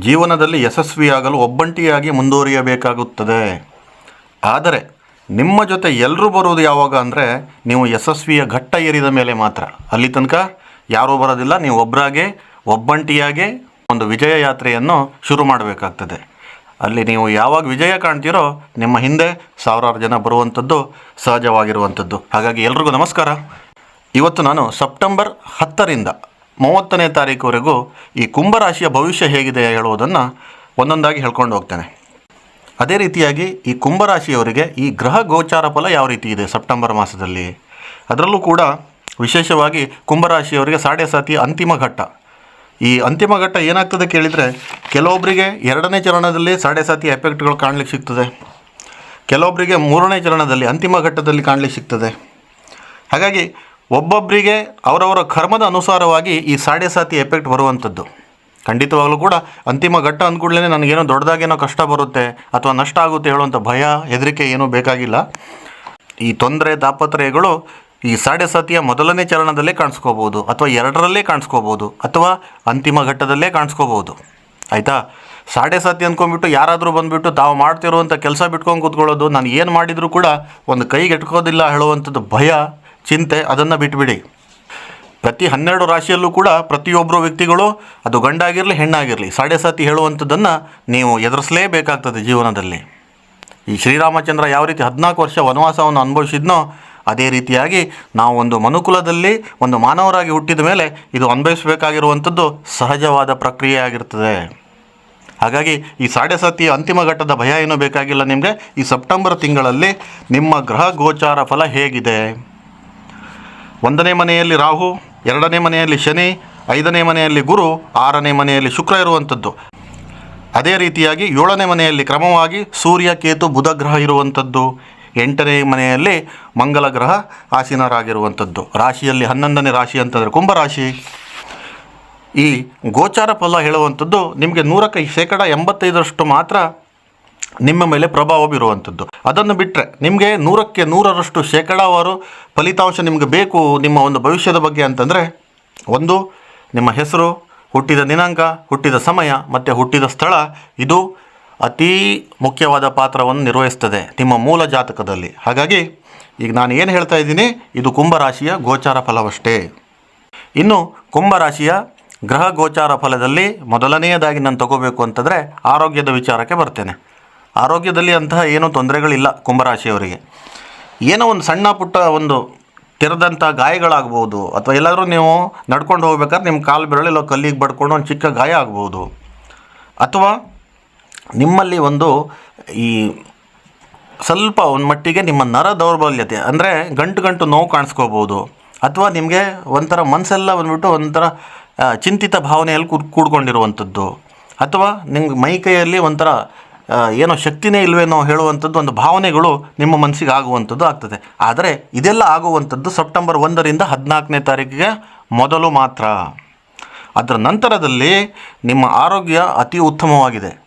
ಜೀವನದಲ್ಲಿ ಯಶಸ್ವಿಯಾಗಲು ಒಬ್ಬಂಟಿಯಾಗಿ ಮುಂದುವರಿಯಬೇಕಾಗುತ್ತದೆ. ಆದರೆ, ನಿಮ್ಮ ಜೊತೆ ಎಲ್ಲರೂ ಬರುವುದು ಯಾವಾಗ ಅಂದರೆ ನೀವು ಯಶಸ್ವಿಯ ಘಟ್ಟ ಏರಿದ ಮೇಲೆ ಮಾತ್ರ. ಅಲ್ಲಿ ತನಕ ಯಾರೂ ಬರೋದಿಲ್ಲ, ನೀವು ಒಬ್ಬರಾಗೆ ಒಬ್ಬಂಟಿಯಾಗೆ ಒಂದು ವಿಜಯ ಯಾತ್ರೆಯನ್ನು ಶುರು ಮಾಡಬೇಕಾಗ್ತದೆ. ಅಲ್ಲಿ ನೀವು ಯಾವಾಗ ವಿಜಯ ಕಾಣ್ತೀರೋ, ನಿಮ್ಮ ಹಿಂದೆ ಸಾವಿರಾರು ಜನ ಬರುವಂಥದ್ದು ಸಹಜವಾಗಿರುವಂಥದ್ದು. ಹಾಗಾಗಿ ಎಲ್ರಿಗೂ ನಮಸ್ಕಾರ. ಇವತ್ತು ನಾನು ಸೆಪ್ಟೆಂಬರ್ ಹತ್ತರಿಂದ ಮೂವತ್ತನೇ ತಾರೀಕುವರೆಗೂ ಈ ಕುಂಭರಾಶಿಯ ಭವಿಷ್ಯ ಹೇಗಿದೆ ಹೇಳುವುದನ್ನು ಒಂದೊಂದಾಗಿ ಹೇಳ್ಕೊಂಡು ಹೋಗ್ತೇನೆ. ಅದೇ ರೀತಿಯಾಗಿ ಈ ಕುಂಭರಾಶಿಯವರಿಗೆ ಈ ಗ್ರಹ ಗೋಚಾರ ಫಲ ಯಾವ ರೀತಿ ಇದೆ ಸೆಪ್ಟೆಂಬರ್ ಮಾಸದಲ್ಲಿ? ಅದರಲ್ಲೂ ಕೂಡ ವಿಶೇಷವಾಗಿ ಕುಂಭರಾಶಿಯವರಿಗೆ ಸಾಡೆ ಸಾತಿ ಅಂತಿಮ ಘಟ್ಟ. ಈ ಅಂತಿಮ ಘಟ್ಟ ಏನಾಗ್ತದೆ ಕೇಳಿದರೆ ಕೆಲವೊಬ್ಬರಿಗೆ ಎರಡನೇ ಚರಣದಲ್ಲಿ ಸಾಡೆ ಸಾತಿ ಎಫೆಕ್ಟ್ಗಳು ಕಾಣಲಿಕ್ಕೆ ಸಿಗ್ತದೆ. ಕೆಲವೊಬ್ಬರಿಗೆ ಮೂರನೇ ಚರಣದಲ್ಲಿ ಅಂತಿಮ ಘಟ್ಟದಲ್ಲಿ ಕಾಣಲಿಕ್ಕೆ ಸಿಗ್ತದೆ. ಹಾಗಾಗಿ ಒಬ್ಬೊಬ್ಬರಿಗೆ ಅವರವರ ಕರ್ಮದ ಅನುಸಾರವಾಗಿ ಈ ಸಾಡೆ ಸಾತಿ ಎಫೆಕ್ಟ್ ಬರುವಂಥದ್ದು. ಖಂಡಿತವಾಗಲೂ ಕೂಡ ಅಂತಿಮ ಘಟ್ಟ ಅಂದ್ಕೂಡ್ಲೇ ನನಗೇನೋ ದೊಡ್ಡದಾಗೇನೋ ಕಷ್ಟ ಬರುತ್ತೆ ಅಥವಾ ನಷ್ಟ ಆಗುತ್ತೆ ಹೇಳುವಂಥ ಭಯ, ಹೆದರಿಕೆ ಏನೂ ಬೇಕಾಗಿಲ್ಲ. ಈ ತೊಂದರೆ ತಾಪತ್ರಯಗಳು ಈ ಸಾಡೆ ಸಾತಿಯ ಮೊದಲನೇ ಚರಣದಲ್ಲೇ ಕಾಣಿಸ್ಕೋಬೋದು ಅಥವಾ ಎರಡರಲ್ಲೇ ಕಾಣಿಸ್ಕೋಬೋದು ಅಥವಾ ಅಂತಿಮ ಘಟ್ಟದಲ್ಲೇ ಕಾಣಿಸ್ಕೋಬೋದು. ಆಯಿತಾ? ಸಾಡೆ ಸಾತಿ ಅಂದ್ಕೊಂಡ್ಬಿಟ್ಟು ಯಾರಾದರೂ ಬಂದುಬಿಟ್ಟು ತಾವು ಮಾಡ್ತಿರುವಂಥ ಕೆಲಸ ಬಿಟ್ಕೊಂಡು ಕೂತ್ಕೊಳ್ಳೋದು, ನಾನು ಏನು ಮಾಡಿದರೂ ಕೂಡ ಒಂದು ಕೈಗೆಟ್ಕೋದಿಲ್ಲ ಹೇಳುವಂಥದ್ದು ಭಯ. ಚಿಂತೆ ಅದನ್ನು ಬಿಟ್ಬಿಡಿ. ಪ್ರತಿ ಹನ್ನೆರಡು ರಾಶಿಯಲ್ಲೂ ಕೂಡ ಪ್ರತಿಯೊಬ್ಬರು ವ್ಯಕ್ತಿಗಳು ಅದು ಗಂಡಾಗಿರಲಿ ಹೆಣ್ಣಾಗಿರಲಿ ಸಾಡೆ ಸಾತಿ ಹೇಳುವಂಥದ್ದನ್ನು ನೀವು ಎದುರಿಸಲೇಬೇಕಾಗ್ತದೆ ಜೀವನದಲ್ಲಿ. ಈ ಶ್ರೀರಾಮಚಂದ್ರ ಯಾವ ರೀತಿ ಹದಿನಾಲ್ಕು ವರ್ಷ ವನವಾಸವನ್ನು ಅನುಭವಿಸಿದ್ನೋ ಅದೇ ರೀತಿಯಾಗಿ ನಾವು ಒಂದು ಮನುಕುಲದಲ್ಲಿ ಒಂದು ಮಾನವರಾಗಿ ಹುಟ್ಟಿದ ಮೇಲೆ ಇದು ಅನುಭವಿಸಬೇಕಾಗಿರುವಂಥದ್ದು ಸಹಜವಾದ ಪ್ರಕ್ರಿಯೆ ಆಗಿರ್ತದೆ. ಹಾಗಾಗಿ ಈ ಸಾಡೆ ಸಾತಿ ಅಂತಿಮ ಘಟ್ಟದ ಭಯ ಏನೂ ಬೇಕಾಗಿಲ್ಲ ನಿಮಗೆ? ಈ ಸೆಪ್ಟೆಂಬರ್ ತಿಂಗಳಲ್ಲಿ ನಿಮ್ಮ ಗ್ರಹ ಗೋಚಾರ ಫಲ ಹೇಗಿದೆ? ಒಂದನೇ ಮನೆಯಲ್ಲಿ ರಾಹು, ಎರಡನೇ ಮನೆಯಲ್ಲಿ ಶನಿ, ಐದನೇ ಮನೆಯಲ್ಲಿ ಗುರು, ಆರನೇ ಮನೆಯಲ್ಲಿ ಶುಕ್ರ ಇರುವಂಥದ್ದು. ಅದೇ ರೀತಿಯಾಗಿ ಏಳನೇ ಮನೆಯಲ್ಲಿ ಕ್ರಮವಾಗಿ ಸೂರ್ಯ, ಕೇತು, ಬುಧ ಗ್ರಹ ಇರುವಂಥದ್ದು. ಎಂಟನೇ ಮನೆಯಲ್ಲಿ ಮಂಗಲ ಗ್ರಹ ಆಸೀನರಾಗಿರುವಂಥದ್ದು. ರಾಶಿಯಲ್ಲಿ ಹನ್ನೊಂದನೇ ರಾಶಿ ಅಂತಂದರೆ ಕುಂಭರಾಶಿ ಈ ಗೋಚಾರ ಫಲ ಹೇಳುವಂಥದ್ದು ನಿಮಗೆ ನೂರಕ್ಕೆ ಶೇಕಡ ಎಂಬತ್ತೈದರಷ್ಟು ಮಾತ್ರ ನಿಮ್ಮ ಮೇಲೆ ಪ್ರಭಾವ ಬೀರುವಂಥದ್ದು. ಅದನ್ನು ಬಿಟ್ಟರೆ ನಿಮಗೆ ನೂರಕ್ಕೆ ನೂರರಷ್ಟು ಶೇಕಡಾವಾರು ಫಲಿತಾಂಶ ನಿಮಗೆ ಬೇಕು ನಿಮ್ಮ ಒಂದು ಭವಿಷ್ಯದ ಬಗ್ಗೆ ಅಂತಂದರೆ, ಒಂದು, ನಿಮ್ಮ ಹೆಸರು, ಹುಟ್ಟಿದ ದಿನಾಂಕ, ಹುಟ್ಟಿದ ಸಮಯ, ಮತ್ತು ಹುಟ್ಟಿದ ಸ್ಥಳ, ಇದು ಅತೀ ಮುಖ್ಯವಾದ ಪಾತ್ರವನ್ನು ನಿರ್ವಹಿಸ್ತದೆ ನಿಮ್ಮ ಮೂಲ ಜಾತಕದಲ್ಲಿ. ಹಾಗಾಗಿ ಈಗ ನಾನು ಏನು ಹೇಳ್ತಾ ಇದ್ದೀನಿ, ಇದು ಕುಂಭರಾಶಿಯ ಗೋಚಾರ ಫಲವಷ್ಟೇ. ಇನ್ನು ಕುಂಭರಾಶಿಯ ಗ್ರಹ ಗೋಚಾರ ಫಲದಲ್ಲಿ ಮೊದಲನೆಯದಾಗಿ ನಾನು ತಗೋಬೇಕು ಅಂತಂದರೆ ಆರೋಗ್ಯದ ವಿಚಾರಕ್ಕೆ ಬರ್ತೇನೆ. ಆರೋಗ್ಯದಲ್ಲಿ ಅಂತಹ ಏನೂ ತೊಂದರೆಗಳಿಲ್ಲ ಕುಂಭರಾಶಿಯವರಿಗೆ. ಏನೋ ಒಂದು ಸಣ್ಣ ಪುಟ್ಟ ಒಂದು ತೆರೆದಂಥ ಗಾಯಗಳಾಗ್ಬೋದು ಅಥವಾ ಎಲ್ಲಾದರೂ ನೀವು ನಡ್ಕೊಂಡು ಹೋಗ್ಬೇಕಾದ್ರೆ ನಿಮ್ಮ ಕಾಲು ಬೆರಳೆಲ್ಲ ಕಲ್ಲಿಗೆ ಬಡ್ಕೊಂಡು ಒಂದು ಚಿಕ್ಕ ಗಾಯ ಆಗ್ಬೋದು. ಅಥವಾ ನಿಮ್ಮಲ್ಲಿ ಒಂದು ಈ ಸ್ವಲ್ಪ ಒಂದು ಮಟ್ಟಿಗೆ ನಿಮ್ಮ ನರ ದೌರ್ಬಲ್ಯತೆ, ಅಂದರೆ ಗಂಟು ಗಂಟು ನೋವು ಕಾಣಿಸ್ಕೋಬೋದು. ಅಥವಾ ನಿಮಗೆ ಒಂಥರ ಮನಸ್ಸೆಲ್ಲ ಬಂದ್ಬಿಟ್ಟು ಒಂಥರ ಚಿಂತಿತ ಭಾವನೆಯಲ್ಲಿ ಕೂಡ್ ಕೂಡ್ಕೊಂಡಿರುವಂಥದ್ದು. ಅಥವಾ ನಿಮ್ಗೆ ಮೈ ಕೈಯಲ್ಲಿ ಒಂಥರ ಏನೋ ಶಕ್ತಿನೇ ಇಲ್ವೇನೋ ಹೇಳುವಂಥದ್ದು ಒಂದು ಭಾವನೆಗಳು ನಿಮ್ಮ ಮನಸ್ಸಿಗೆ ಆಗುವಂಥದ್ದು ಆಗ್ತದೆ. ಆದರೆ ಇದೆಲ್ಲ ಆಗುವಂಥದ್ದು ಸೆಪ್ಟೆಂಬರ್ ಒಂದರಿಂದ ಹದಿನಾಲ್ಕನೇ ತಾರೀಕಿಗೆ ಮೊದಲು ಮಾತ್ರ. ಅದರ ನಂತರದಲ್ಲಿ ನಿಮ್ಮ ಆರೋಗ್ಯ ಅತಿ ಉತ್ತಮವಾಗಿದೆ.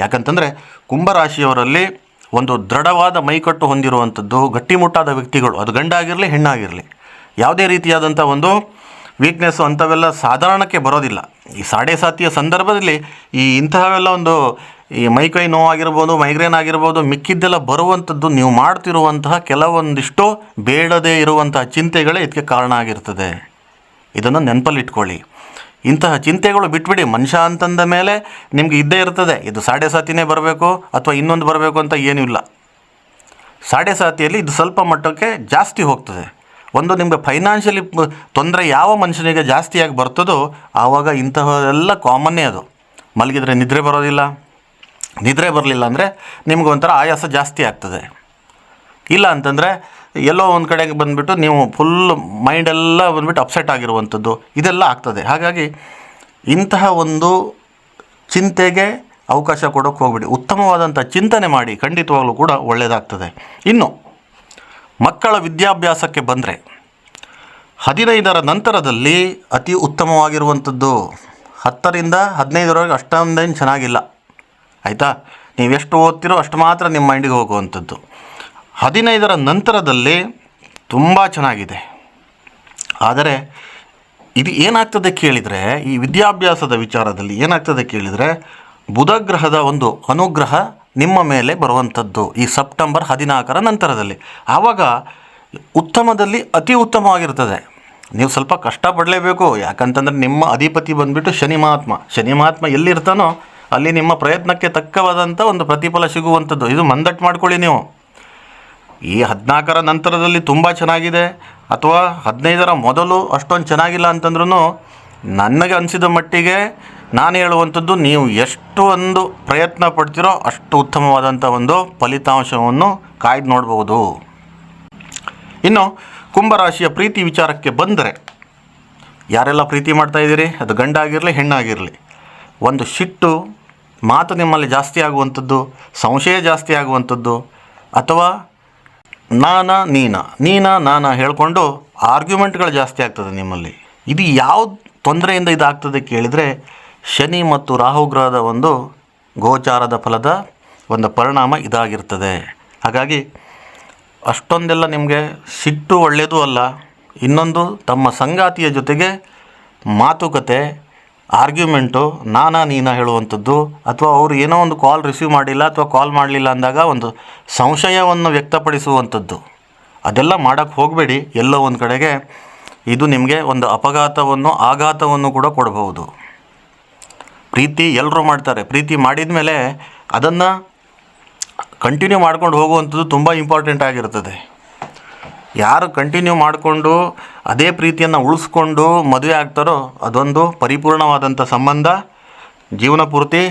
ಯಾಕಂತಂದರೆ ಕುಂಭರಾಶಿಯವರಲ್ಲಿ ಒಂದು ದೃಢವಾದ ಮೈಕಟ್ಟು ಹೊಂದಿರುವಂಥದ್ದು, ಗಟ್ಟಿಮುಟ್ಟಾದ ವ್ಯಕ್ತಿಗಳು. ಅದು ಗಂಡಾಗಿರಲಿ, ಹೆಣ್ಣಾಗಿರಲಿ. ಯಾವುದೇ ರೀತಿಯಾದಂಥ ಒಂದು ವೀಕ್ನೆಸ್ಸು ಅಂಥವೆಲ್ಲ ಸಾಧಾರಣಕ್ಕೆ ಬರೋದಿಲ್ಲ. ಈ ಸಾಡೆ ಸಾತಿಯ ಸಂದರ್ಭದಲ್ಲಿ ಈ ಇಂತಹವೆಲ್ಲ ಒಂದು ಈ ಮೈಕೈ ನೋವಾಗಿರ್ಬೋದು ಮೈಗ್ರೇನ್ ಆಗಿರ್ಬೋದು ಮಿಕ್ಕಿದ್ದೆಲ್ಲ ಬರುವಂಥದ್ದು ನೀವು ಮಾಡ್ತಿರುವಂತಹ ಕೆಲವೊಂದಿಷ್ಟು ಬೇಡದೇ ಇರುವಂತಹ ಚಿಂತೆಗಳೇ ಇದಕ್ಕೆ ಕಾರಣ ಆಗಿರ್ತದೆ. ಇದನ್ನು ನೆನಪಲ್ಲಿಟ್ಕೊಳ್ಳಿ. ಇಂತಹ ಚಿಂತೆಗಳು ಬಿಟ್ಬಿಡಿ. ಮನುಷ್ಯ ಅಂತಂದ ಮೇಲೆ ನಿಮಗೆ ಇದ್ದೇ ಇರ್ತದೆ. ಇದು ಸಾಡೆ ಸಾತಿನೇ ಬರಬೇಕು ಅಥವಾ ಇನ್ನೊಂದು ಬರಬೇಕು ಅಂತ ಏನೂ ಇಲ್ಲ ಸಾಡೆ ಸಾತಿಯಲ್ಲಿ ಇದು ಸ್ವಲ್ಪ ಮಟ್ಟಕ್ಕೆ ಜಾಸ್ತಿ ಹೋಗ್ತದೆ. ಒಂದು ನಿಮಗೆ ಫೈನಾನ್ಷಿಯಲಿ ತೊಂದರೆ ಯಾವ ಮನುಷ್ಯನಿಗೆ ಜಾಸ್ತಿಯಾಗಿ ಬರ್ತದೋ ಆವಾಗ ಇಂತಹವೆಲ್ಲ ಕಾಮನ್ನೇ ಅದು. ಮಲಗಿದರೆ ನಿದ್ರೆ ಬರೋದಿಲ್ಲ. ನಿದ್ರೆ ಬರಲಿಲ್ಲ ಅಂದರೆ ನಿಮ್ಗೆ ಒಂಥರ ಆಯಾಸ ಜಾಸ್ತಿ ಆಗ್ತದೆ. ಇಲ್ಲ ಅಂತಂದರೆ ಎಲ್ಲೋ ಒಂದು ಕಡೆಗೆ ಬಂದುಬಿಟ್ಟು ನೀವು ಫುಲ್ ಮೈಂಡೆಲ್ಲ ಬಂದುಬಿಟ್ಟು ಅಪ್ಸೆಟ್ ಆಗಿರುವಂಥದ್ದು ಇದೆಲ್ಲ ಆಗ್ತದೆ. ಹಾಗಾಗಿ ಇಂತಹ ಒಂದು ಚಿಂತೆಗೆ ಅವಕಾಶ ಕೊಡೋಕ್ಕೆ ಹೋಗ್ಬಿಡಿ. ಉತ್ತಮವಾದಂಥ ಚಿಂತನೆ ಮಾಡಿ ಖಂಡಿತವಾಗಲೂ ಕೂಡ ಒಳ್ಳೆಯದಾಗ್ತದೆ ಇನ್ನು ಮಕ್ಕಳ ವಿದ್ಯಾಭ್ಯಾಸಕ್ಕೆ ಬಂದರೆ ಹದಿನೈದರ ನಂತರದಲ್ಲಿ ಅತಿ ಉತ್ತಮವಾಗಿರುವಂಥದ್ದು ಹತ್ತರಿಂದ ಹದಿನೈದರವರೆಗೆ ಅಷ್ಟೊಂದೇನು ಚೆನ್ನಾಗಿಲ್ಲ. ಆಯಿತಾ? ನೀವು ಎಷ್ಟು ಓದ್ತಿರೋ ಅಷ್ಟು ಮಾತ್ರ ನಿಮ್ಮ ಮೈಂಡಿಗೆ ಹೋಗುವಂಥದ್ದು. ಹದಿನೈದರ ನಂತರದಲ್ಲಿ ತುಂಬ ಚೆನ್ನಾಗಿದೆ. ಆದರೆ ಇದು ಏನಾಗ್ತದೆ ಕೇಳಿದರೆ, ಈ ವಿದ್ಯಾಭ್ಯಾಸದ ವಿಚಾರದಲ್ಲಿ ಏನಾಗ್ತದೆ ಕೇಳಿದರೆ ಬುಧಗ್ರಹದ ಒಂದು ಅನುಗ್ರಹ ನಿಮ್ಮ ಮೇಲೆ ಬರುವಂಥದ್ದು ಈ ಸೆಪ್ಟೆಂಬರ್ ಹದಿನಾಲ್ಕರ ನಂತರದಲ್ಲಿ. ಆವಾಗ ಉತ್ತಮದಲ್ಲಿ ಅತಿ ಉತ್ತಮವಾಗಿರ್ತದೆ ನೀವು ಸ್ವಲ್ಪ ಕಷ್ಟಪಡಲೇಬೇಕು. ಯಾಕಂತಂದರೆ ನಿಮ್ಮ ಅಧಿಪತಿ ಬಂದುಬಿಟ್ಟು ಶನಿ ಮಹಾತ್ಮ. ಶನಿ ಮಹಾತ್ಮ ಎಲ್ಲಿರ್ತಾನೋ ಅಲ್ಲಿ ನಿಮ್ಮ ಪ್ರಯತ್ನಕ್ಕೆ ತಕ್ಕವಾದಂಥ ಒಂದು ಪ್ರತಿಫಲ ಸಿಗುವಂಥದ್ದು. ಇದು ಮಂದಟ್ಟು ಮಾಡ್ಕೊಳ್ಳಿ ನೀವು. ಈ ಹದಿನಾಲ್ಕರ ನಂತರದಲ್ಲಿ ತುಂಬ ಚೆನ್ನಾಗಿದೆ. ಅಥವಾ ಹದಿನೈದರ ಮೊದಲು ಅಷ್ಟೊಂದು ಚೆನ್ನಾಗಿಲ್ಲ ಅಂತಂದ್ರೂ ನನಗೆ ಅನಿಸಿದ ಮಟ್ಟಿಗೆ ನಾನು ಹೇಳುವಂಥದ್ದು ನೀವು ಎಷ್ಟು ಒಂದು ಪ್ರಯತ್ನ ಪಡ್ತೀರೋ ಅಷ್ಟು ಉತ್ತಮವಾದಂಥ ಒಂದು ಫಲಿತಾಂಶವನ್ನು ಕಾಯ್ದು ನೋಡಬಹುದು ಇನ್ನು ಕುಂಭರಾಶಿಯ ಪ್ರೀತಿ ವಿಚಾರಕ್ಕೆ ಬಂದರೆ ಯಾರೆಲ್ಲ ಪ್ರೀತಿ ಮಾಡ್ತಾ ಇದ್ದೀರಿ? ಅದು ಗಂಡ ಆಗಿರಲಿ ಹೆಣ್ಣಾಗಿರಲಿ. ಒಂದು ಸಿಟ್ಟು ಮಾತು ನಿಮ್ಮಲ್ಲಿ ಜಾಸ್ತಿ ಆಗುವಂಥದ್ದು, ಸಂಶಯ ಜಾಸ್ತಿ ಆಗುವಂಥದ್ದು, ಅಥವಾ ನಾನ, ನೀನ? ನೀನ, ನಾನ ಹೇಳಿಕೊಂಡು ಆರ್ಗ್ಯುಮೆಂಟ್ಗಳು ಜಾಸ್ತಿ ಆಗ್ತದೆ ನಿಮ್ಮಲ್ಲಿ. ಇದು ಯಾವ ತೊಂದರೆಯಿಂದ ಇದಾಗ್ತದೆ ಕೇಳಿದರೆ ಶನಿ ಮತ್ತು ರಾಹುಗ್ರಹದ ಒಂದು ಗೋಚಾರದ ಫಲದ ಒಂದು ಪರಿಣಾಮ ಇದಾಗಿರ್ತದೆ. ಹಾಗಾಗಿ ಅಷ್ಟೊಂದೆಲ್ಲ ನಿಮಗೆ ಸಿಟ್ಟು ಒಳ್ಳೆಯದು ಅಲ್ಲ, ಇನ್ನೊಂದು ತಮ್ಮ ಸಂಗಾತಿಯ ಜೊತೆಗೆ ಮಾತುಕತೆ, ಆರ್ಗ್ಯುಮೆಂಟು, ನಾನಾ ನೀನ ಹೇಳುವಂಥದ್ದು, ಅಥವಾ ಅವರು ಏನೋ ಒಂದು ಕಾಲ್ ರಿಸೀವ್ ಮಾಡಿಲ್ಲ ಅಥವಾ ಕಾಲ್ ಮಾಡಲಿಲ್ಲ ಅಂದಾಗ ಒಂದು ಸಂಶಯವನ್ನು ವ್ಯಕ್ತಪಡಿಸುವಂಥದ್ದು. ಅದೆಲ್ಲ ಮಾಡೋಕ್ಕೆ ಹೋಗಬೇಡಿ. ಎಲ್ಲೋ ಒಂದು ಕಡೆಗೆ ಇದು ನಿಮಗೆ ಒಂದು ಅಪಘಾತವನ್ನು, ಆಘಾತವನ್ನು ಕೂಡ ಕೊಡಬಹುದು. ಪ್ರೀತಿ ಎಲ್ಲರೂ ಮಾಡ್ತಾರೆ. ಪ್ರೀತಿ ಮಾಡಿದ ಮೇಲೆ ಅದನ್ನು ಕಂಟಿನ್ಯೂ ಮಾಡ್ಕೊಂಡು ಹೋಗುವಂಥದ್ದು ತುಂಬ ಇಂಪಾರ್ಟೆಂಟ್ ಆಗಿರ್ತದೆ. ಯಾರು ಕಂಟಿನ್ಯೂ ಮಾಡಿಕೊಂಡು ಅದೇ ಪ್ರೀತಿಯನ್ನು ಉಳಿಸ್ಕೊಂಡು ಮದುವೆ ಆಗ್ತಾರೋ ಅದೊಂದು ಪರಿಪೂರ್ಣವಾದಂಥ ಸಂಬಂಧ, ಜೀವನ ಪೂರ್ತಿ,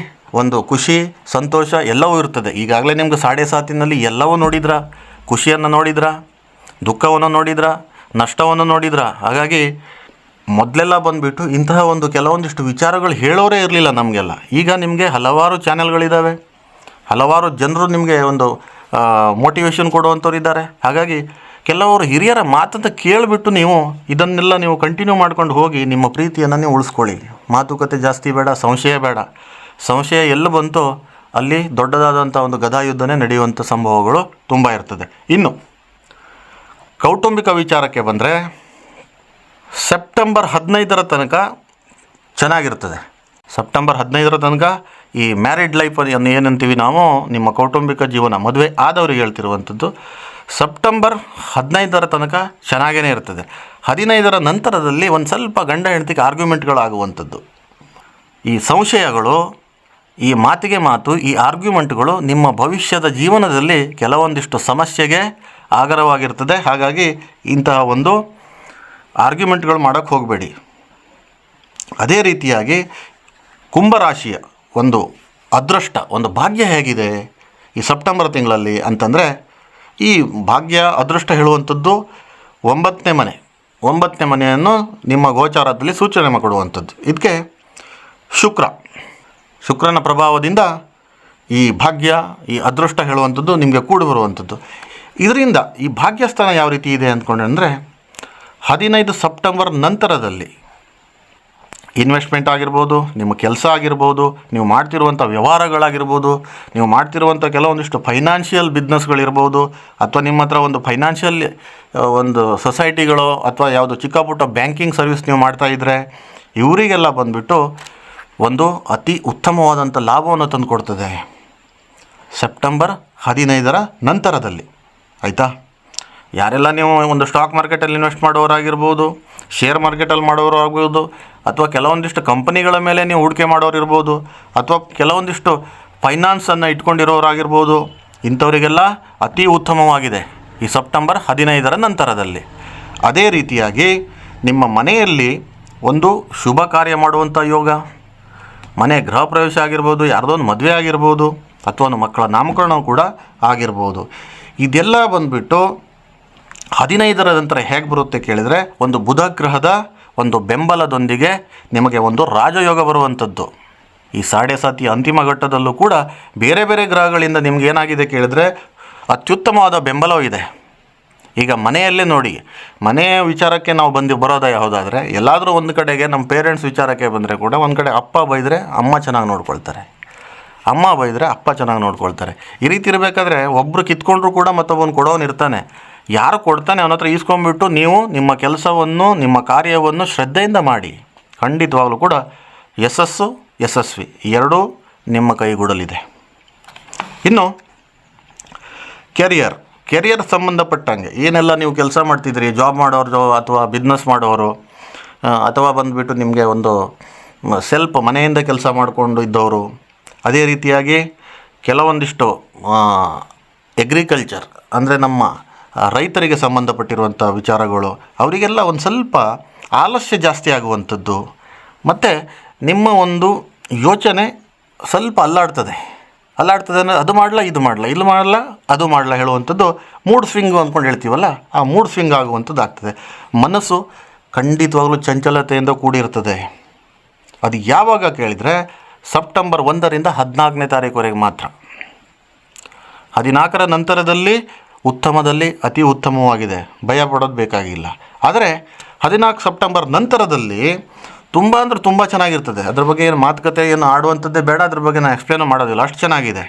ಒಂದು ಖುಷಿ, ಸಂತೋಷ ಎಲ್ಲವೂ ಇರ್ತದೆ. ಈಗಾಗಲೇ ನಿಮ್ಗೆ ಸಾಡೆ ಸಾತಿನಲ್ಲಿ ಎಲ್ಲವೂ ನೋಡಿದ್ರ, ಖುಷಿಯನ್ನು ನೋಡಿದ್ರ, ದುಃಖವನ್ನು ನೋಡಿದ್ರ, ನಷ್ಟವನ್ನು ನೋಡಿದ್ರ. ಹಾಗಾಗಿ ಮೊದಲೆಲ್ಲ ಬಂದುಬಿಟ್ಟು ಇಂತಹ ಒಂದು ಕೆಲವೊಂದಿಷ್ಟು ವಿಚಾರಗಳು ಹೇಳೋರೇ ಇರಲಿಲ್ಲ ನಮಗೆಲ್ಲ. ಈಗ ನಿಮಗೆ ಹಲವಾರು ಚಾನೆಲ್ಗಳಿದ್ದಾವೆ ಹಲವಾರು ಜನರು ನಿಮಗೆ ಒಂದು ಮೋಟಿವೇಶನ್ ಕೊಡುವಂಥವ್ರು ಇದ್ದಾರೆ. ಹಾಗಾಗಿ ಕೆಲವರು ಹಿರಿಯರ ಮಾತನ್ನು ಕೇಳಿಬಿಟ್ಟು ನೀವು ಇದನ್ನೆಲ್ಲ ನೀವು ಕಂಟಿನ್ಯೂ ಮಾಡ್ಕೊಂಡು ಹೋಗಿ ನಿಮ್ಮ ಪ್ರೀತಿಯನ್ನು ನೀವು ಉಳಿಸ್ಕೊಳ್ಳಿ. ಮಾತುಕತೆ ಜಾಸ್ತಿ ಬೇಡ, ಸಂಶಯ ಬೇಡ. ಸಂಶಯ ಎಲ್ಲಿ ಬಂತೋ ಅಲ್ಲಿ ದೊಡ್ಡದಾದಂಥ ಒಂದು ಗದಾಯುದ್ಧನೇ ನಡೆಯುವಂಥ ಸಂಭವಗಳು ತುಂಬ ಇರ್ತದೆ. ಇನ್ನು, ಕೌಟುಂಬಿಕ ವಿಚಾರಕ್ಕೆ ಬಂದರೆ ಸೆಪ್ಟೆಂಬರ್ ಹದಿನೈದರ ತನಕ ಚೆನ್ನಾಗಿರ್ತದೆ ಸೆಪ್ಟೆಂಬರ್ ಹದಿನೈದರ ತನಕ ಈ ಮ್ಯಾರಿಡ್ ಲೈಫ್ ಏನಂತೀವಿ ನಾವು? ನಿಮ್ಮ ಕೌಟುಂಬಿಕ ಜೀವನ. ಮದುವೆ ಆದವ್ರಿಗೆ ಹೇಳ್ತಿರುವಂಥದ್ದು, ಸೆಪ್ಟೆಂಬರ್ ಹದಿನೈದರ ತನಕ ಚೆನ್ನಾಗೇ ಇರ್ತದೆ. ಹದಿನೈದರ ನಂತರದಲ್ಲಿ ಒಂದು ಸ್ವಲ್ಪ ಗಂಡ ಹೆಂಡತಿಗೆ ಆರ್ಗ್ಯುಮೆಂಟ್ಗಳಾಗುವಂಥದ್ದು ಈ ಸಂಶಯಗಳು, ಈ ಮಾತಿಗೆ ಮಾತು, ಈ ಆರ್ಗ್ಯುಮೆಂಟ್ಗಳು ನಿಮ್ಮ ಭವಿಷ್ಯದ ಜೀವನದಲ್ಲಿ ಕೆಲವೊಂದಿಷ್ಟು ಸಮಸ್ಯೆಗೆ ಆಗರವಾಗಿರ್ತದೆ. ಹಾಗಾಗಿ ಇಂತಹ ಒಂದು ಆರ್ಗ್ಯುಮೆಂಟ್ಗಳು ಮಾಡೋಕ್ಕೆ ಹೋಗಬೇಡಿ. ಅದೇ ರೀತಿಯಾಗಿ ಕುಂಭರಾಶಿಯ ಒಂದು ಅದೃಷ್ಟ, ಒಂದು ಭಾಗ್ಯ ಹೇಗಿದೆ ಈ ಸೆಪ್ಟೆಂಬರ್ ತಿಂಗಳಲ್ಲಿ ಅಂತಂದರೆ ಈ ಭಾಗ್ಯ, ಅದೃಷ್ಟ ಹೇಳುವಂಥದ್ದು ಒಂಬತ್ತನೇ ಮನೆ, ಒಂಬತ್ತನೇ ಮನೆಯನ್ನು ನಿಮ್ಮ ಗೋಚಾರದಲ್ಲಿ ಸೂಚನೆ ಕೊಡುವಂಥದ್ದು ಇದಕ್ಕೆ ಶುಕ್ರ. ಶುಕ್ರನ ಪ್ರಭಾವದಿಂದ ಈ ಭಾಗ್ಯ, ಈ ಅದೃಷ್ಟ ಹೇಳುವಂಥದ್ದು ನಿಮಗೆ ಕೂಡಿ ಬರುವಂಥದ್ದು. ಇದರಿಂದ ಈ ಭಾಗ್ಯಸ್ಥಾನ ಯಾವ ರೀತಿ ಇದೆ ಅಂದ್ಕೊಂಡೆ ಅಂದರೆ ಹದಿನೈದು ಸೆಪ್ಟೆಂಬರ್ ನಂತರದಲ್ಲಿ ಇನ್ವೆಸ್ಟ್ಮೆಂಟ್ ಆಗಿರ್ಬೋದು, ನಿಮ್ಮ ಕೆಲಸ ಆಗಿರ್ಬೋದು, ನೀವು ಮಾಡ್ತಿರುವಂಥ ವ್ಯವಹಾರಗಳಾಗಿರ್ಬೋದು, ನೀವು ಮಾಡ್ತಿರುವಂಥ ಕೆಲವೊಂದಿಷ್ಟು ಫೈನಾನ್ಷಿಯಲ್ ಬಿಸ್ನೆಸ್ಗಳಿರ್ಬೋದು, ಅಥವಾ ನಿಮ್ಮ ಹತ್ರ ಒಂದು ಫೈನಾನ್ಷಿಯಲ್ ಒಂದು ಸೊಸೈಟಿಗಳು ಅಥವಾ ಯಾವುದು ಚಿಕ್ಕ ಪುಟ್ಟ ಬ್ಯಾಂಕಿಂಗ್ ಸರ್ವಿಸ್ ನೀವು ಮಾಡ್ತಾ ಇದ್ದರೆ ಇವರಿಗೆಲ್ಲ ಬಂದುಬಿಟ್ಟು ಒಂದು ಅತಿ ಉತ್ತಮವಾದಂಥ ಲಾಭವನ್ನು ತಂದುಕೊಡ್ತದೆ ಸೆಪ್ಟೆಂಬರ್ ಹದಿನೈದರ ನಂತರದಲ್ಲಿ. ಆಯಿತಾ? ಯಾರೆಲ್ಲ ನೀವು ಒಂದು ಸ್ಟಾಕ್ ಮಾರ್ಕೆಟಲ್ಲಿ ಇನ್ವೆಸ್ಟ್ ಮಾಡೋರಾಗಿರ್ಬೋದು ಶೇರ್ ಮಾರ್ಕೆಟಲ್ಲಿ ಮಾಡೋರು ಆಗ್ಬೋದು ಅಥವಾ ಕೆಲವೊಂದಿಷ್ಟು ಕಂಪನಿಗಳ ಮೇಲೆ ನೀವು ಹೂಡಿಕೆ ಮಾಡೋರು ಇರ್ಬೋದು ಅಥವಾ ಕೆಲವೊಂದಿಷ್ಟು ಫೈನಾನ್ಸನ್ನು ಇಟ್ಕೊಂಡಿರೋರಾಗಿರ್ಬೋದು, ಇಂಥವರಿಗೆಲ್ಲ ಅತಿ ಉತ್ತಮವಾಗಿದೆ ಈ ಸೆಪ್ಟೆಂಬರ್ ಹದಿನೈದರ ನಂತರದಲ್ಲಿ. ಅದೇ ರೀತಿಯಾಗಿ ನಿಮ್ಮ ಮನೆಯಲ್ಲಿ ಒಂದು ಶುಭ ಕಾರ್ಯ ಮಾಡುವಂಥ ಯೋಗ, ಮನೆ ಗೃಹ ಪ್ರವೇಶ ಆಗಿರ್ಬೋದು, ಯಾರ್ದೋ ಒಂದು ಮದುವೆ ಆಗಿರ್ಬೋದು, ಅಥವಾ ಒಂದು ಮಕ್ಕಳ ನಾಮಕರಣ ಕೂಡ ಆಗಿರ್ಬೋದು. ಇದೆಲ್ಲ ಬಂದುಬಿಟ್ಟು ಹದಿನೈದರ ನಂತರ ಹೇಗೆ ಬರುತ್ತೆ ಕೇಳಿದರೆ ಒಂದು ಬುಧ ಗ್ರಹದ ಒಂದು ಬೆಂಬಲದೊಂದಿಗೆ ನಿಮಗೆ ಒಂದು ರಾಜಯೋಗ ಬರುವಂಥದ್ದು. ಈ ಸಾಡೆ ಸಾತಿ ಅಂತಿಮ ಘಟ್ಟದಲ್ಲೂ ಕೂಡ ಬೇರೆ ಬೇರೆ ಗ್ರಹಗಳಿಂದ ನಿಮ್ಗೆ ಏನಾಗಿದೆ ಕೇಳಿದರೆ ಅತ್ಯುತ್ತಮವಾದ ಬೆಂಬಲವೂ ಇದೆ. ಈಗ ಮನೆಯಲ್ಲೇ ನೋಡಿ, ಮನೆಯ ವಿಚಾರಕ್ಕೆ ನಾವು ಬಂದು ಬರೋದ ಯಾವುದಾದ್ರೆ, ಎಲ್ಲಾದರೂ ಒಂದು ಕಡೆಗೆ ನಮ್ಮ ಪೇರೆಂಟ್ಸ್ ವಿಚಾರಕ್ಕೆ ಬಂದರೆ ಕೂಡ ಒಂದು ಕಡೆ ಅಪ್ಪ ಬೈದರೆ ಅಮ್ಮ ಚೆನ್ನಾಗಿ ನೋಡ್ಕೊಳ್ತಾರೆ. ಅಮ್ಮ ಬೈದರೆ ಅಪ್ಪ ಚೆನ್ನಾಗಿ ನೋಡ್ಕೊಳ್ತಾರೆ. ಈ ರೀತಿ ಇರಬೇಕಾದ್ರೆ ಒಬ್ಬರು ಕಿತ್ಕೊಂಡ್ರು ಕೂಡ ಮತ್ತೊಬ್ಬನ ಕೊಡೋನು ಇರ್ತಾನೆ. ಯಾರು ಕೊಡ್ತಾನೆ ಅವನ ಹತ್ರ ಈಸ್ಕೊಂಡ್ಬಿಟ್ಟು ನೀವು ನಿಮ್ಮ ಕೆಲಸವನ್ನು, ನಿಮ್ಮ ಕಾರ್ಯವನ್ನು ಶ್ರದ್ಧೆಯಿಂದ ಮಾಡಿ. ಖಂಡಿತವಾಗಲೂ ಕೂಡ ಯಶಸ್ಸು ಯಶಸ್ವಿ. ಎರಡೂ ನಿಮ್ಮ ಕೈಗೂಡಲಿದೆ. ಇನ್ನು, ಕೆರಿಯರ್. ಕೆರಿಯರ್ ಸಂಬಂಧಪಟ್ಟಂಗೆ ಏನೆಲ್ಲ ನೀವು ಕೆಲಸ ಮಾಡ್ತಿದ್ರಿ ಜಾಬ್ ಮಾಡೋರು ಅಥವಾ ಬಿಸ್ನೆಸ್ ಮಾಡೋರು ಅಥವಾ ಬಂದುಬಿಟ್ಟು ನಿಮಗೆ ಒಂದು ಸೆಲ್ಫ್ ಮನೆಯಿಂದ ಕೆಲಸ ಮಾಡಿಕೊಂಡು ಇದ್ದವರು, ಅದೇ ರೀತಿಯಾಗಿ ಕೆಲವೊಂದಿಷ್ಟು ಎಗ್ರಿಕಲ್ಚರ್ ಅಂದರೆ ನಮ್ಮ ರೈತರಿಗೆ ಸಂಬಂಧಪಟ್ಟಿರುವಂಥ ವಿಚಾರಗಳು, ಅವರಿಗೆಲ್ಲ ಒಂದು ಸ್ವಲ್ಪ ಆಲಸ್ಯ ಜಾಸ್ತಿ ಆಗುವಂಥದ್ದು. ಮತ್ತು ನಿಮ್ಮ ಒಂದು ಯೋಚನೆ ಸ್ವಲ್ಪ ಅಲ್ಲಾಡ್ತದೆ. ಅಲ್ಲಾಡ್ತದೆ ಅಂದರೆ ಅದು ಮಾಡಲ್ಲ ಇದು ಮಾಡಲ್ಲ ಇಲ್ಲಿ ಮಾಡಲ್ಲ ಅದು ಮಾಡಲ್ಲ ಹೇಳುವಂಥದ್ದು ಮೂಡ್ ಸ್ವಿಂಗು ಅಂದ್ಕೊಂಡು ಹೇಳ್ತೀವಲ್ಲ, ಆ ಮೂಡ್ ಸ್ವಿಂಗ್ ಆಗುವಂಥದ್ದು ಆಗ್ತದೆ. ಮನಸ್ಸು ಖಂಡಿತವಾಗಲೂ ಚಂಚಲತೆಯಿಂದ ಕೂಡಿರ್ತದೆ. ಅದು ಯಾವಾಗ ಕೇಳಿದರೆ ಸೆಪ್ಟೆಂಬರ್ ಒಂದರಿಂದ ಹದಿನಾಲ್ಕನೇ ತಾರೀಕುವರೆಗೆ ಮಾತ್ರ. ಹದಿನಾಲ್ಕರ ನಂತರದಲ್ಲಿ ಉತ್ತಮದಲ್ಲಿ ಅತಿ ಉತ್ತಮವಾಗಿದೆ. ಭಯ ಪಡೋದು ಬೇಕಾಗಿಲ್ಲ. ಆದರೆ ಹದಿನಾಲ್ಕು ಸೆಪ್ಟೆಂಬರ್ ನಂತರದಲ್ಲಿ ತುಂಬ ಅಂದರೆ ತುಂಬ ಚೆನ್ನಾಗಿರ್ತದೆ. ಅದ್ರ ಬಗ್ಗೆ ಏನು ಮಾತುಕತೆ, ಏನು ಆಡುವಂಥದ್ದೇ ಬೇಡ. ಅದ್ರ ಬಗ್ಗೆ ನಾನು ಎಕ್ಸ್ಪ್ಲೇನು ಮಾಡೋದಿಲ್ಲ. ಅಷ್ಟು ಚೆನ್ನಾಗಿದೆ.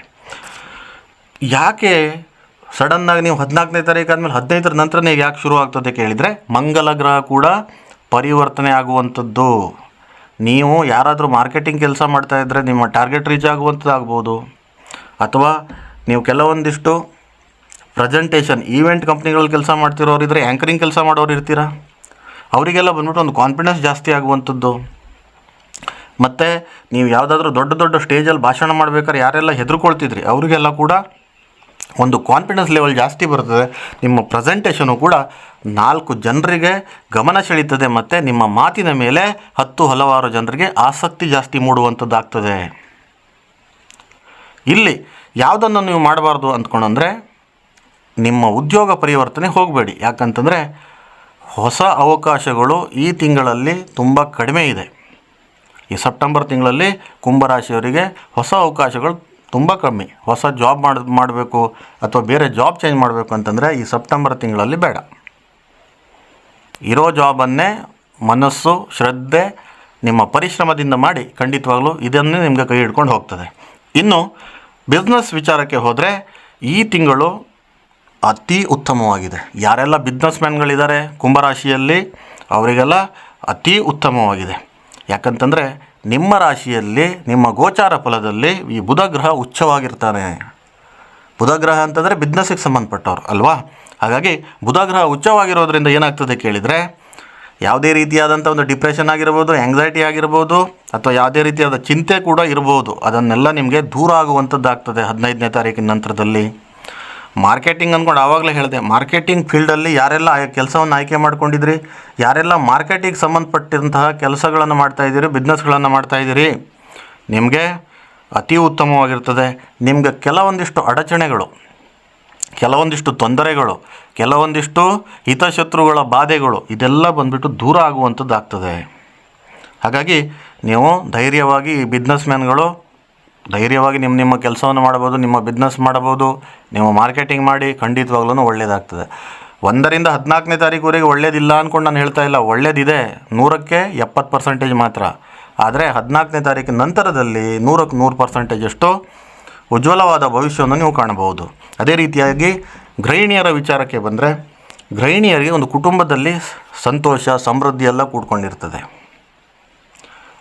ಯಾಕೆ ಸಡನ್ನಾಗಿ ನೀವು ಹದಿನಾಲ್ಕನೇ ತಾರೀಕು ಆದಮೇಲೆ ಹದಿನೈದರ ನಂತರನೇ ಯಾಕೆ ಶುರು ಆಗ್ತದೆ ಕೇಳಿದರೆ ಮಂಗಲ ಗ್ರಹ ಕೂಡ ಪರಿವರ್ತನೆ ಆಗುವಂಥದ್ದು. ನೀವು ಯಾರಾದರೂ ಮಾರ್ಕೆಟಿಂಗ್ ಕೆಲಸ ಮಾಡ್ತಾ ಇದ್ದರೆ ನಿಮ್ಮ ಟಾರ್ಗೆಟ್ ರೀಚ್ ಆಗುವಂಥದ್ದು ಆಗ್ಬೋದು ಅಥವಾ ನೀವು ಕೆಲವೊಂದಿಷ್ಟು ಪ್ರೆಸೆಂಟೇಷನ್ ಈವೆಂಟ್ ಕಂಪ್ನಿಗಳಲ್ಲಿ ಕೆಲಸ ಮಾಡ್ತಿರೋರು ಇದ್ದರೆ ಆ್ಯಂಕರಿಂಗ್ ಕೆಲಸ ಮಾಡೋರು ಇರ್ತೀರಾ? ಅವರಿಗೆಲ್ಲ ಬಂದ್ಬಿಟ್ಟು ಒಂದು ಕಾನ್ಫಿಡೆನ್ಸ್ ಜಾಸ್ತಿ ಆಗುವಂಥದ್ದು. ಮತ್ತು ನೀವು ಯಾವುದಾದ್ರೂ ದೊಡ್ಡ ದೊಡ್ಡ ಸ್ಟೇಜಲ್ಲಿ ಭಾಷಣ ಮಾಡಬೇಕಾದ್ರೆ ಯಾರೆಲ್ಲ ಹೆದರ್ಕೊಳ್ತಿದ್ರಿ, ಅವರಿಗೆಲ್ಲ ಕೂಡ ಒಂದು ಕಾನ್ಫಿಡೆನ್ಸ್ ಲೆವೆಲ್ ಜಾಸ್ತಿ ಬರ್ತದೆ. ನಿಮ್ಮ ಪ್ರೆಸೆಂಟೇಷನು ಕೂಡ ನಾಲ್ಕು ಜನರಿಗೆ ಗಮನ ಸೆಳೀತದೆ ಮತ್ತು ನಿಮ್ಮ ಮಾತಿನ ಮೇಲೆ ಹತ್ತು ಹಲವಾರು ಜನರಿಗೆ ಆಸಕ್ತಿ ಜಾಸ್ತಿ ಮೂಡುವಂಥದ್ದಾಗ್ತದೆ. ಇಲ್ಲಿ ಯಾವುದನ್ನು ನೀವು ಮಾಡಬಾರ್ದು ಅಂದ್ಕೊಂಡಂದರೆ ನಿಮ್ಮ ಉದ್ಯೋಗ ಪರಿವರ್ತನೆ ಹೋಗಬೇಡಿ. ಯಾಕಂತಂದರೆ ಹೊಸ ಅವಕಾಶಗಳು ಈ ತಿಂಗಳಲ್ಲಿ ತುಂಬ ಕಡಿಮೆ ಇದೆ. ಈ ಸೆಪ್ಟೆಂಬರ್ ತಿಂಗಳಲ್ಲಿ ಕುಂಭರಾಶಿಯವರಿಗೆ ಹೊಸ ಅವಕಾಶಗಳು ತುಂಬ ಕಮ್ಮಿ. ಹೊಸ ಜಾಬ್ ಮಾಡ, ಮಾಡಬೇಕು ಅಥವಾ ಬೇರೆ ಜಾಬ್ ಚೇಂಜ್ ಮಾಡಬೇಕು ಅಂತಂದರೆ ಈ ಸೆಪ್ಟೆಂಬರ್ ತಿಂಗಳಲ್ಲಿ ಬೇಡ. ಇರೋ ಜಾಬನ್ನೇ ಮನಸ್ಸು, ಶ್ರದ್ಧೆ ನಿಮ್ಮ ಪರಿಶ್ರಮದಿಂದ ಮಾಡಿ ಖಂಡಿತವಾಗಲೂ ಇದನ್ನೇ ನಿಮಗೆ ಕೈ ಹಿಡ್ಕೊಂಡು ಹೋಗ್ತದೆ. ಇನ್ನು ಬಿಸ್ನೆಸ್ ವಿಚಾರಕ್ಕೆ ಹೋದರೆ ಈ ತಿಂಗಳು ಅತಿ ಉತ್ತಮವಾಗಿದೆ. ಯಾರೆಲ್ಲ ಬಿಸ್ನೆಸ್ ಮ್ಯಾನ್ಗಳಿದ್ದಾರೆ ಕುಂಭರಾಶಿಯಲ್ಲಿ, ಅವರಿಗೆಲ್ಲ ಅತಿ ಉತ್ತಮವಾಗಿದೆ. ಯಾಕಂತಂದರೆ, ನಿಮ್ಮ ರಾಶಿಯಲ್ಲಿ, ನಿಮ್ಮ ಗೋಚಾರ ಫಲದಲ್ಲಿ ಈ ಬುಧ ಗ್ರಹ ಉಚ್ಚವಾಗಿರ್ತಾನೆ. ಬುಧ ಗ್ರಹ ಅಂತಂದರೆ ಬಿಸ್ನೆಸ್ಸಿಗೆ ಸಂಬಂಧಪಟ್ಟವ್ರು, ಅಲ್ವಾ? ಹಾಗಾಗಿ ಬುಧ ಗ್ರಹ ಉಚ್ಚವಾಗಿರೋದ್ರಿಂದ ಏನಾಗ್ತದೆ ಕೇಳಿದರೆ, ಯಾವುದೇ ರೀತಿಯಾದಂಥ ಒಂದು ಡಿಪ್ರೆಷನ್ ಆಗಿರ್ಬೋದು ಆ್ಯಂಗ್ಸೈಟಿ ಆಗಿರ್ಬೋದು, ಅಥವಾ ಯಾವುದೇ ರೀತಿಯಾದ ಚಿಂತೆ ಕೂಡ ಇರ್ಬೋದು. ಅದನ್ನೆಲ್ಲ ನಿಮಗೆ ದೂರ ಆಗುವಂಥದ್ದಾಗ್ತದೆ ಹದಿನೈದನೇ ತಾರೀಕಿನ ನಂತರದಲ್ಲಿ. ಮಾರ್ಕೆಟಿಂಗ್ ಅಂದ್ಕೊಂಡು ಆವಾಗಲೇ ಹೇಳಿದೆ, ಮಾರ್ಕೆಟಿಂಗ್ ಫೀಲ್ಡಲ್ಲಿ ಯಾರೆಲ್ಲ ಕೆಲಸವನ್ನು ಆಯ್ಕೆ ಮಾಡ್ಕೊಂಡಿದ್ರಿ, ಯಾರೆಲ್ಲ ಮಾರ್ಕೆಟಿಗೆ ಸಂಬಂಧಪಟ್ಟಂತಹ ಕೆಲಸಗಳನ್ನು ಮಾಡ್ತಾಯಿದ್ದೀರಿ ಬಿಸ್ನೆಸ್ಗಳನ್ನು ಮಾಡ್ತಾಯಿದ್ದೀರಿ ನಿಮಗೆ ಅತಿ ಉತ್ತಮವಾಗಿರ್ತದೆ. ನಿಮಗೆ ಕೆಲವೊಂದಿಷ್ಟು ಅಡಚಣೆಗಳು, ಕೆಲವೊಂದಿಷ್ಟು ತೊಂದರೆಗಳು, ಕೆಲವೊಂದಿಷ್ಟು ಹಿತಶತ್ರುಗಳ ಬಾಧೆಗಳು, ಇದೆಲ್ಲ ಬಂದುಬಿಟ್ಟು ದೂರ ಆಗುವಂಥದ್ದಾಗ್ತದೆ. ಹಾಗಾಗಿ ನೀವು ಧೈರ್ಯವಾಗಿ ಬಿಸ್ನೆಸ್ ಮ್ಯಾನ್ಗಳು ಧೈರ್ಯವಾಗಿ ನಿಮ್ಮ ನಿಮ್ಮ ಕೆಲಸವನ್ನು ಮಾಡ್ಬೋದು ನಿಮ್ಮ ಬಿಸ್ನೆಸ್ ಮಾಡ್ಬೋದು ನೀವು ಮಾರ್ಕೆಟಿಂಗ್ ಮಾಡಿ ಖಂಡಿತವಾಗ್ಲೂ ಒಳ್ಳೆಯದಾಗ್ತದೆ ಒಂದರಿಂದ ಹದಿನಾಲ್ಕನೇ ತಾರೀಕುವರೆಗೆ ಒಳ್ಳೇದಿಲ್ಲ ಅಂದ್ಕೊಂಡು ನಾನು ಹೇಳ್ತಾ ಇಲ್ಲ, ಒಳ್ಳೇದಿದೆ. ನೂರಕ್ಕೆ ಎಪ್ಪತ್ತು ಪರ್ಸೆಂಟೇಜ್ ಮಾತ್ರ. ಆದರೆ ಹದಿನಾಲ್ಕನೇ ತಾರೀಕಿನ ನಂತರದಲ್ಲಿ ನೂರಕ್ಕೆ ನೂರು ಪರ್ಸೆಂಟೇಜಷ್ಟು ಉಜ್ವಲವಾದ ಭವಿಷ್ಯವನ್ನು ನೀವು ಕಾಣಬಹುದು. ಅದೇ ರೀತಿಯಾಗಿ ಗೃಹಿಣಿಯರ ವಿಚಾರಕ್ಕೆ ಬಂದರೆ, ಗೃಹಿಣಿಯರಿಗೆ ಒಂದು ಕುಟುಂಬದಲ್ಲಿ ಸಂತೋಷ, ಸಮೃದ್ಧಿ ಎಲ್ಲ ಕೂಡ್ಕೊಂಡಿರ್ತದೆ.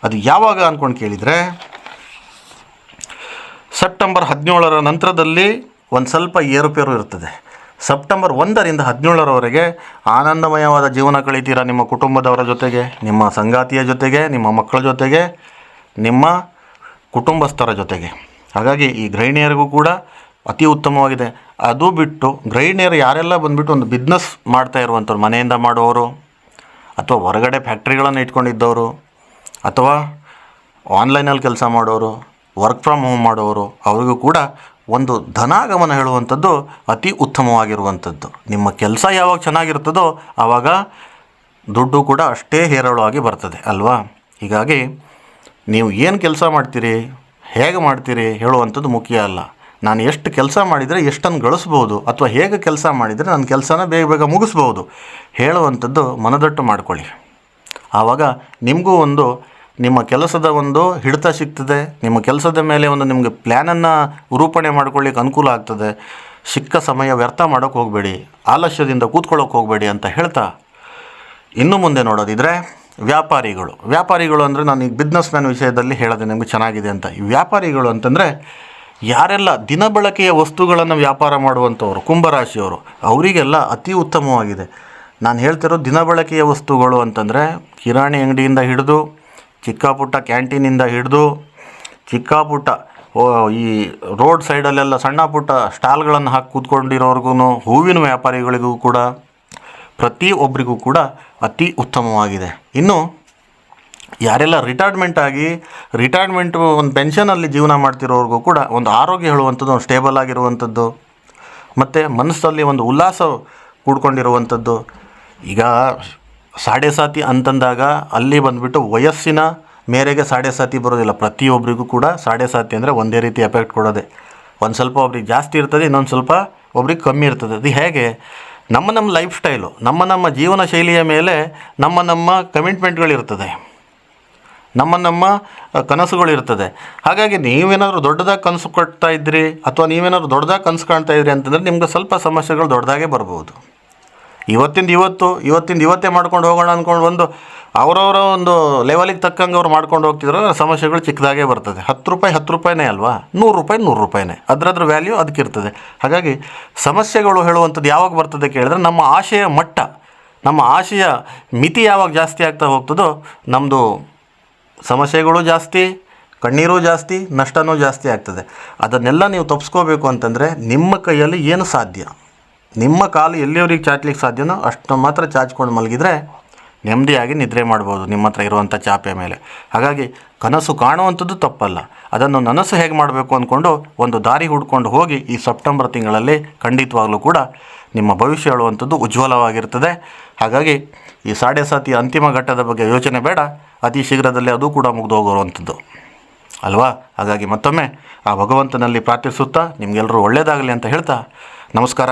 ಅದು ಯಾವಾಗ ಅಂದ್ಕೊಂಡು ಕೇಳಿದರೆ ಸೆಪ್ಟೆಂಬರ್ ಹದಿನೇಳರ ನಂತರದಲ್ಲಿ ಒಂದು ಸ್ವಲ್ಪ ಏರುಪೇರು ಇರ್ತದೆ. ಸೆಪ್ಟೆಂಬರ್ ಒಂದರಿಂದ ಹದಿನೇಳರವರೆಗೆ ಆನಂದಮಯವಾದ ಜೀವನ ಕಳೀತೀರಾ ನಿಮ್ಮ ಕುಟುಂಬದವರ ಜೊತೆಗೆ, ನಿಮ್ಮ ಸಂಗಾತಿಯ ಜೊತೆಗೆ, ನಿಮ್ಮ ಮಕ್ಕಳ ಜೊತೆಗೆ, ನಿಮ್ಮ ಕುಟುಂಬಸ್ಥರ ಜೊತೆಗೆ. ಹಾಗಾಗಿ ಈ ಗೃಹಿಣಿಯರಿಗೂ ಕೂಡ ಅತಿ ಉತ್ತಮವಾಗಿದೆ. ಅದು ಬಿಟ್ಟು ಗೃಹಿಣಿಯರು ಯಾರೆಲ್ಲ ಬಂದುಬಿಟ್ಟು ಒಂದು ಬಿಸ್ನೆಸ್ ಮಾಡ್ತಾ ಇರುವಂಥವ್ರು, ಮನೆಯಿಂದ ಮಾಡುವವರು, ಅಥವಾ ಹೊರಗಡೆ ಫ್ಯಾಕ್ಟ್ರಿಗಳನ್ನು ಇಟ್ಕೊಂಡಿದ್ದವರು, ಅಥವಾ ಆನ್ಲೈನಲ್ಲಿ ಕೆಲಸ ಮಾಡೋರು ವರ್ಕ್ ಫ್ರಮ್ ಹೋಮ್ ಮಾಡೋರು, ಅವರಿಗೂ ಕೂಡ ಒಂದು ಧನಾಗಮನ ಹೇಳುವಂಥದ್ದು ಅತಿ ಉತ್ತಮವಾಗಿರುವಂಥದ್ದು. ನಿಮ್ಮ ಕೆಲಸ ಯಾವಾಗ ಚೆನ್ನಾಗಿರ್ತದೋ ಆವಾಗ ದುಡ್ಡು ಕೂಡ ಅಷ್ಟೇ ಹೇರಳವಾಗಿ ಬರ್ತದೆ, ಅಲ್ವಾ? ಹೀಗಾಗಿ ನೀವು ಏನು ಕೆಲಸ ಮಾಡ್ತೀರಿ, ಹೇಗೆ ಮಾಡ್ತೀರಿ ಹೇಳುವಂಥದ್ದು ಮುಖ್ಯ ಅಲ್ಲ. ನಾನು ಎಷ್ಟು ಕೆಲಸ ಮಾಡಿದರೆ ಎಷ್ಟನ್ನು ಗಳಿಸ್ಬೋದು ಅಥವಾ ಹೇಗೆ ಕೆಲಸ ಮಾಡಿದರೆ ನನ್ನ ಕೆಲಸನ ಬೇಗ ಬೇಗ ಮುಗಿಸ್ಬೋದು ಹೇಳುವಂಥದ್ದು ಮನದಟ್ಟು ಮಾಡ್ಕೊಳ್ಳಿ. ಆವಾಗ ನಿಮಗೂ ಒಂದು ನಿಮ್ಮ ಕೆಲಸದ ಒಂದು ಹಿಡಿತ ಸಿಗ್ತದೆ, ನಿಮ್ಮ ಕೆಲಸದ ಮೇಲೆ ಒಂದು ನಿಮಗೆ ಪ್ಲ್ಯಾನನ್ನು ರೂಪಣೆ ಮಾಡ್ಕೊಳ್ಳಿಕ್ಕೆ ಅನುಕೂಲ ಆಗ್ತದೆ. ಸಿಕ್ಕ ಸಮಯ ವ್ಯರ್ಥ ಮಾಡೋಕ್ಕೆ ಹೋಗಬೇಡಿ, ಆಲಸ್ಯದಿಂದ ಕೂತ್ಕೊಳ್ಳೋಕೆ ಹೋಗಬೇಡಿ ಅಂತ ಹೇಳ್ತಾ ಇನ್ನು ಮುಂದೆ ನೋಡೋದಿದ್ರೆ ವ್ಯಾಪಾರಿಗಳು. ವ್ಯಾಪಾರಿಗಳು ಅಂದರೆ ನಾನು ಈಗ ಬಿಸ್ನೆಸ್ ಮ್ಯಾನ್ ವಿಷಯದಲ್ಲಿ ಹೇಳೋದು ನಿಮಗೆ ಚೆನ್ನಾಗಿದೆ ಅಂತ. ಈ ವ್ಯಾಪಾರಿಗಳು ಅಂತಂದರೆ ಯಾರೆಲ್ಲ ದಿನಬಳಕೆಯ ವಸ್ತುಗಳನ್ನು ವ್ಯಾಪಾರ ಮಾಡುವಂಥವ್ರು, ಕುಂಭರಾಶಿಯವರು, ಅವರಿಗೆಲ್ಲ ಅತಿ ಉತ್ತಮವಾಗಿದೆ. ನಾನು ಹೇಳ್ತಿರೋ ದಿನಬಳಕೆಯ ವಸ್ತುಗಳು ಅಂತಂದರೆ ಕಿರಾಣಿ ಅಂಗಡಿಯಿಂದ ಹಿಡಿದು ಚಿಕ್ಕ ಪುಟ್ಟ ಕ್ಯಾಂಟೀನಿಂದ ಹಿಡಿದು ಚಿಕ್ಕ ಪುಟ್ಟ ಈ ರೋಡ್ ಸೈಡಲ್ಲೆಲ್ಲ ಸಣ್ಣ ಪುಟ್ಟ ಸ್ಟಾಲ್ಗಳನ್ನು ಹಾಕಿ ಕೂತ್ಕೊಂಡಿರೋರ್ಗು ಹೂವಿನ ವ್ಯಾಪಾರಿಗಳಿಗೂ ಕೂಡ ಪ್ರತಿ ಒಬ್ಬರಿಗೂ ಕೂಡ ಅತಿ ಉತ್ತಮವಾಗಿದೆ. ಇನ್ನು ಯಾರೆಲ್ಲ ರಿಟೈರ್ಮೆಂಟ್ ಆಗಿ ರಿಟೈರ್ಮೆಂಟು ಒಂದು ಪೆನ್ಷನಲ್ಲಿ ಜೀವನ ಮಾಡ್ತಿರೋರ್ಗೂ ಕೂಡ ಒಂದು ಆರೋಗ್ಯ ಹೇಳುವಂಥದ್ದು, ಒಂದು ಸ್ಟೇಬಲ್ ಆಗಿರುವಂಥದ್ದು, ಮತ್ತು ಮನಸ್ಸಲ್ಲಿ ಒಂದು ಉಲ್ಲಾಸ ಕೂಡ್ಕೊಂಡಿರುವಂಥದ್ದು. ಈಗ ಸಾಡೆ ಸಾತಿ ಅಂತಂದಾಗ ಅಲ್ಲಿ ಬಂದುಬಿಟ್ಟು ವಯಸ್ಸಿನ ಮೇರೆಗೆ ಸಾಡೆ ಸಾತಿ ಬರೋದಿಲ್ಲ. ಪ್ರತಿಯೊಬ್ಬರಿಗೂ ಕೂಡ ಸಾಡೆ ಸಾತಿ ಅಂದರೆ ಒಂದೇ ರೀತಿ ಎಫೆಕ್ಟ್ ಕೊಡೋದೆ. ಒಂದು ಸ್ವಲ್ಪ ಒಬ್ರಿಗೆ ಜಾಸ್ತಿ ಇರ್ತದೆ, ಇನ್ನೊಂದು ಸ್ವಲ್ಪ ಒಬ್ರಿಗೆ ಕಮ್ಮಿ ಇರ್ತದೆ. ಅದು ಹೇಗೆ? ನಮ್ಮ ನಮ್ಮ ಲೈಫ್ ಸ್ಟೈಲು ನಮ್ಮ ನಮ್ಮ ಜೀವನ ಶೈಲಿಯ ಮೇಲೆ ನಮ್ಮ ನಮ್ಮ ಕಮಿಟ್ಮೆಂಟ್ಗಳಿರ್ತದೆ ನಮ್ಮ ನಮ್ಮ ಕನಸುಗಳಿರ್ತದೆ ಹಾಗಾಗಿ ನೀವೇನಾದರೂ ದೊಡ್ಡದಾಗಿ ಕನಸು ಕಟ್ತಾ ಇದ್ರಿ, ಅಥವಾ ನೀವೇನಾದ್ರು ದೊಡ್ಡದಾಗಿ ಕನಸು ಕಾಣ್ತಾ ಇದ್ರಿ ಅಂತಂದರೆ ನಿಮ್ಗೆ ಸ್ವಲ್ಪ ಸಮಸ್ಯೆಗಳು ದೊಡ್ಡದಾಗೇ ಬರ್ಬೋದು. ಇವತ್ತಿಂದ ಇವತ್ತು, ಇವತ್ತಿಂದ ಇವತ್ತೇ ಮಾಡ್ಕೊಂಡು ಹೋಗೋಣ ಅಂದ್ಕೊಂಡು ಒಂದು ಅವರವರ ಒಂದು ಲೆವೆಲಿಗೆ ತಕ್ಕಂಗೆ ಅವ್ರು ಮಾಡ್ಕೊಂಡು ಹೋಗ್ತಿದ್ರು ಸಮಸ್ಯೆಗಳು ಚಿಕ್ಕದಾಗೇ ಬರ್ತದೆ. ಹತ್ತು ರೂಪಾಯಿ ಹತ್ತು ರೂಪಾಯಿನೇ ಅಲ್ವಾ? ನೂರು ರೂಪಾಯಿ ನೂರು ರೂಪಾಯಿನೇ. ಅದರದ್ರ ವ್ಯಾಲ್ಯೂ ಅದಕ್ಕಿರ್ತದೆ ಹಾಗಾಗಿ ಸಮಸ್ಯೆಗಳು ಹೇಳುವಂಥದ್ದು ಯಾವಾಗ ಬರ್ತದೆ ಕೇಳಿದ್ರೆ ನಮ್ಮ ಆಶೆಯ ಮಟ್ಟ, ನಮ್ಮ ಆಶೆಯ ಮಿತಿ ಯಾವಾಗ ಜಾಸ್ತಿ ಆಗ್ತಾ ಹೋಗ್ತದೋ ನಮ್ಮದು ಸಮಸ್ಯೆಗಳು ಜಾಸ್ತಿ, ಕಣ್ಣೀರು ಜಾಸ್ತಿ, ನಷ್ಟನೂ ಜಾಸ್ತಿ ಆಗ್ತದೆ. ಅದನ್ನೆಲ್ಲ ನೀವು ತಪ್ಪಿಸ್ಕೋಬೇಕು ಅಂತಂದರೆ ನಿಮ್ಮ ಕೈಯಲ್ಲಿ ಏನು ಸಾಧ್ಯ? ನಿಮ್ಮ ಕಾಲು ಎಲ್ಲಿಯವರಿಗೆ ಚಾಚ್ಲಿಕ್ಕೆ ಸಾಧ್ಯನೋ ಅಷ್ಟು ಮಾತ್ರ ಚಾಚ್ಕೊಂಡು ಮಲಗಿದರೆ ನೆಮ್ಮದಿಯಾಗಿ ನಿದ್ರೆ ಮಾಡ್ಬೋದು ನಿಮ್ಮ ಹತ್ರ ಇರುವಂಥ ಚಾಪೆ ಮೇಲೆ. ಹಾಗಾಗಿ ಕನಸು ಕಾಣುವಂಥದ್ದು ತಪ್ಪಲ್ಲ. ಅದನ್ನು ನನಸು ಹೇಗೆ ಮಾಡಬೇಕು ಅಂದ್ಕೊಂಡು ಒಂದು ದಾರಿ ಹುಡ್ಕೊಂಡು ಹೋಗಿ ಈ ಸೆಪ್ಟೆಂಬರ್ ತಿಂಗಳಲ್ಲಿ ಖಂಡಿತವಾಗಲೂ ಕೂಡ ನಿಮ್ಮ ಭವಿಷ್ಯ ಹೇಳುವಂಥದ್ದು ಉಜ್ವಲವಾಗಿರ್ತದೆ. ಹಾಗಾಗಿ ಈ ಸಾಡೆ ಸಾತಿ ಅಂತಿಮ ಘಟ್ಟದ ಬಗ್ಗೆ ಯೋಚನೆ ಬೇಡ. ಅತಿ ಶೀಘ್ರದಲ್ಲೇ ಅದು ಕೂಡ ಮುಗಿದು ಹೋಗುವಂಥದ್ದು ಅಲ್ವಾ? ಹಾಗಾಗಿ ಮತ್ತೊಮ್ಮೆ ಆ ಭಗವಂತನಲ್ಲಿ ಪ್ರಾರ್ಥಿಸುತ್ತಾ ನಿಮಗೆಲ್ಲರೂ ಒಳ್ಳೆಯದಾಗಲಿ ಅಂತ ಹೇಳ್ತಾ ನಮಸ್ಕಾರ.